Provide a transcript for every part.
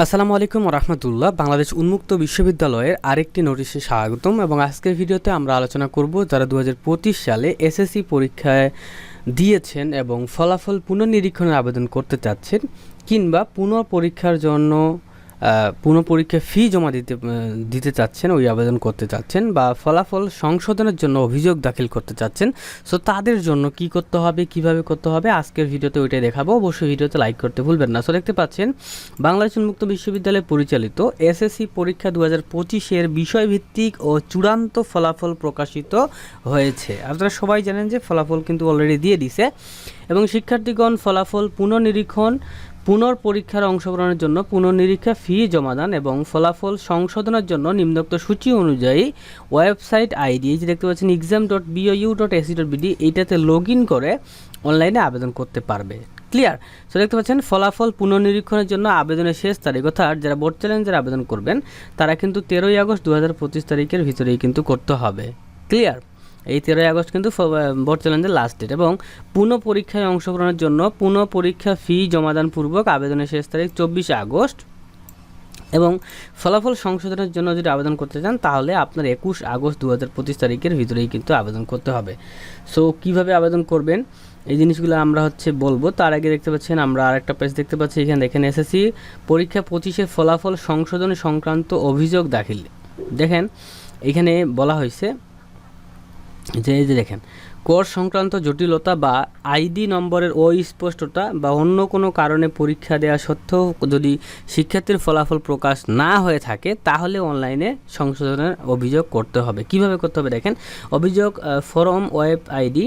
আসসালামু আলাইকুম রহমতুল্লাহ বাংলাদেশ উন্মুক্ত বিশ্ববিদ্যালয়ের আরেকটি নোটিশে স্বাগতম এবং আজকের ভিডিওতে আমরা আলোচনা করব যারা দু হাজার পঁচিশ সালে এসএসসি পরীক্ষায় দিয়েছেন এবং ফলাফল পুনর্নিরীক্ষণের আবেদন করতে চাচ্ছেন কিংবা পুনঃ পরীক্ষার জন্য পুনঃ পরীক্ষায় ফি জমা দিতে দিতে চাচ্ছেন, ওই আবেদন করতে চাচ্ছেন বা ফলাফল সংশোধনের জন্য অভিযোগ দাখিল করতে চাচ্ছেন। সো তাদের জন্য কি করতে হবে, কীভাবে করতে হবে, আজকের ভিডিওতে ওইটাই দেখাবো। অবশ্যই ভিডিওতে লাইক করতে ভুলবেন না। সো দেখতে পাচ্ছেন, বাংলাদেশ উন্মুক্ত বিশ্ববিদ্যালয় পরিচালিত এসএসসি পরীক্ষা দু হাজার পঁচিশের বিষয়ভিত্তিক ও চূড়ান্ত ফলাফল প্রকাশিত হয়েছে। আপনারা সবাই জানেন যে ফলাফল কিন্তু অলরেডি দিয়ে দিছে। শিক্ষার্থীগণ ফলাফল পুনর্নিরীক্ষণ, পুনর্পরীক্ষার অংশগ্রহণের জন্য পুনর্নিরীক্ষা ফি জমাদান এবং ফলাফল সংশোধনের জন্য নিম্নোক্ত সূচি অনুযায়ী ওয়েবসাইট আইডি যে দেখতে পাচ্ছেন exam dot BOU dot AC dot BD এইটাতে লগ ইন করে অনলাইনে আবেদন করতে পারবে। ক্লিয়ার সো দেখতে পাচ্ছেন, ফলাফল পুনর্নিরীক্ষণের জন্য আবেদনের শেষ তারিখ, অর্থাৎ যারা বোর্ড চ্যালেঞ্জের আবেদন করবেন, তারা কিন্তু তেরোই আগস্ট দু হাজার পঁচিশ তারিখের ভিতরেই কিন্তু করতে হবে। ক্লিয়ার এই তেরোই আগস্ট কিন্তু বোর্ড চ্যালেঞ্জের লাস্ট ডেট এবং পুনঃ পরীক্ষায় অংশগ্রহণের জন্য পুনঃ পরীক্ষা ফি জমাদান পূর্বক আবেদনের শেষ তারিখ চব্বিশে আগস্ট এবং ফলাফল সংশোধনের জন্য যদি আবেদন করতে চান, তাহলে আপনার একুশ আগস্ট দু হাজার পঁচিশ তারিখের ভিতরেই কিন্তু আবেদন করতে হবে। সো কীভাবে আবেদন করবেন? এই জিনিসগুলো আমরা হচ্ছে বলব। তার আগে দেখতে পাচ্ছেন, আমরা আরেকটা পেজ দেখতে পাচ্ছি। এখানে দেখেন এসএসসি পরীক্ষা পঁচিশের ফলাফল সংশোধন সংক্রান্ত অভিযোগ দাখিল। দেখেন, এখানে বলা হয়েছে যে এই যে দেখেন কোর্স সংক্রান্ত জটিলতা বা আইডি নম্বরের অস্পষ্টতা বা অন্য কোনো কারণে পরীক্ষা দেওয়া সত্ত্বেও যদি শিক্ষার্থীর ফলাফল প্রকাশ না হয়ে থাকে, তাহলে অনলাইনে সংশোধনের অভিযোগ করতে হবে। কীভাবে করতে হবে দেখেন, অভিযোগ form, web ID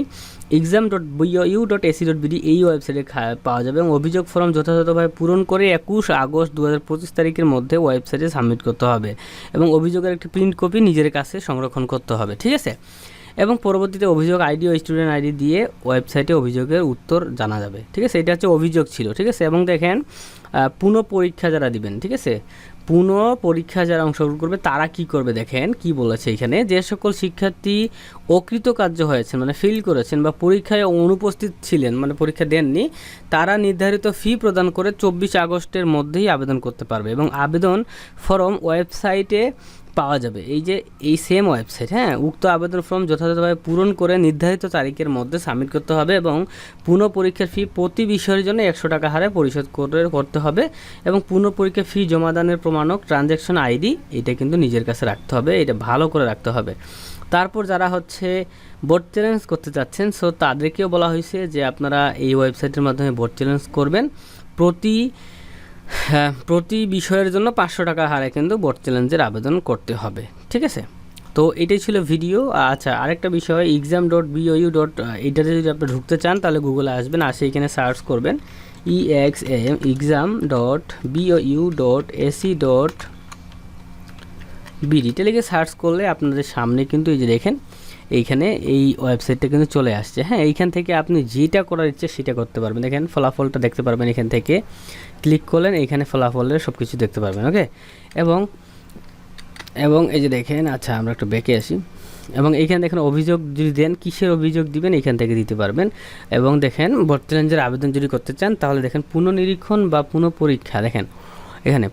exam dot U dot AC dot BD এই ওয়েবসাইটে পাওয়া যাবে এবং অভিযোগ ফর্ম যথাযথভাবে পূরণ করে একুশ আগস্ট দু পঁচিশ তারিখের মধ্যে ওয়েবসাইটে সাবমিট করতে হবে এবং অভিযোগের একটি প্রিন্ট কপি নিজের কাছে সংরক্ষণ করতে হবে। ঠিক আছে? এবং পরবর্তীতে অভিযোগ আইডি ও স্টুডেন্ট আইডি দিয়ে ওয়েবসাইটে অভিযোগের উত্তর জানা যাবে, ঠিক আছে? এটা হচ্ছে অভিযোগ ছিল, ঠিক আছে? এবং দেখেন পুনঃ পরীক্ষা যারা দিবেন, ঠিক আছে? পুনঃ পরীক্ষা যারা অংশগ্রহণ করবে, তারা কি করবে দেখেন, কি বলেছে এখানে? যে সকল শিক্ষার্থী অকৃতকার্য হয়েছেন মানে ফেল করেছেন বা পরীক্ষায় অনুপস্থিত ছিলেন মানে পরীক্ষা দেননি, তারা নির্ধারিত ফি প্রদান করে চব্বিশ আগস্টের মধ্যেই আবেদন করতে পারবে এবং আবেদন ফর্ম ওয়েবসাইটে পাওয়া যাবে। এই যে, এই সেম ওয়েবসাইট হ্যাঁ? উক্ত আবেদন ফর্ম যথাযথভাবে পূরণ করে নির্ধারিত তারিখের মধ্যে সাবমিট করতে হবে এবং পুনঃ পরীক্ষার ফি প্রতি বিষয়ের জন্য একশো টাকা হারে পরিশোধ করে করতে হবে এবং পুনঃ পরীক্ষার ফি জমাদানের প্রমাণক ট্রানজ্যাকশন আইডি এটা কিন্তু নিজের কাছে রাখতে হবে, এটা ভালো করে রাখতে হবে। তারপর যারা হচ্ছে বোর্ড চ্যালেঞ্জ করতে চাচ্ছেন সো তাদেরকেও বলা হয়েছে যে আপনারা এই ওয়েবসাইটের মাধ্যমে বোর্ড চ্যালেঞ্জ করবেন। প্রতি হ্যাঁ প্রতি বিষয়ের জন্য পাঁচশো টাকা হারে কিন্তু বোর্ড চ্যালেঞ্জের আবেদন করতে হবে, ঠিক আছে? তো এটাই ছিল ভিডিও আচ্ছা আরেকটা বিষয় এক্সাম ডট বিওইউ ডট এটাতে যদি আপনি ঢুকতে চান, তাহলে গুগলে আসবেন, আসে এখানে সার্চ করবেন। E X M exam dot BOU dot AC dot BD লিখে সার্চ করলে আপনাদের সামনে কিন্তু এই যে দেখেন, এইখানে এই ওয়েবসাইটটা কিন্তু চলে আসছে। হ্যাঁ এইখান থেকে আপনি যেটা করার ইচ্ছে সেটা করতে পারবেন। দেখেন, ফলাফলটা দেখতে পারবেন এখান থেকে। ক্লিক করলেন, এইখানে ফলাফলের সব কিছু দেখতে পারবেন ওকে এবং এবং এই যে দেখেন আচ্ছা আমরা একটু বেঁকে আসি। এবং এইখানে দেখেন অভিযোগ যদি দেন, কিসের অভিযোগ দিবেন এখান থেকে দিতে পারবেন। এবং দেখেন ভর্তি চ্যালেঞ্জের আবেদন যদি করতে চান, তাহলে দেখেন পুনঃনিরীক্ষণ বা পুনঃপরীক্ষা, দেখেন, এখানে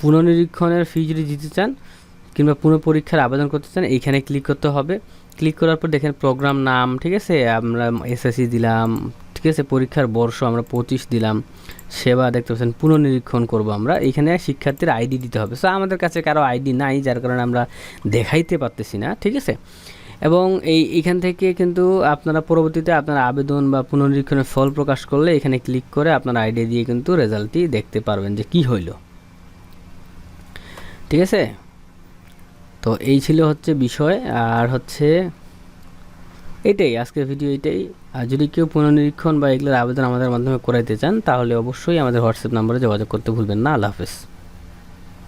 পুনর্নিরীক্ষণের ফি যদি দিতে চান কিংবা পুনঃপরীক্ষার আবেদন করতে চান, এইখানে ক্লিক করতে হবে। ক্লিক করার পর দেখেন প্রোগ্রাম নাম, ঠিক আছে? আমরা এসএসসি দিলাম ঠিক আছে, পরীক্ষার বর্ষ আমরা পঁচিশ দিলাম, সেবা দেখতে পাচ্ছেন, পুনর্নিরীক্ষণ করব আমরা। এখানে শিক্ষার্থীর আইডি দিতে হবে। সো আমাদের কাছে কারও আইডি নাই, যার কারণে আমরা দেখাইতে পারতেছি না, ঠিক আছে? এবং এই, এখান থেকে কিন্তু আপনারা পরবর্তীতে আপনার আবেদন বা পুনর্নিরীক্ষণের ফল প্রকাশ করলে এখানে ক্লিক করে আপনার আইডি দিয়ে কিন্তু রেজাল্টটি দেখতে পারবেন যে কি হইল। ঠিক আছে? তো এই ছিল হচ্ছে বিষয়, আর হচ্ছে এটাই, আজকের ভিডিও এটাই। আর যদি কেউ পুনর্নিরীক্ষণ বা এগুলোর আবেদন আমাদের মাধ্যমে করাইতে চান, তাহলে অবশ্যই আমাদের হোয়াটসঅ্যাপ নম্বরে যোগাযোগ করতে ভুলবেন না। আল্লাহ হাফেজ।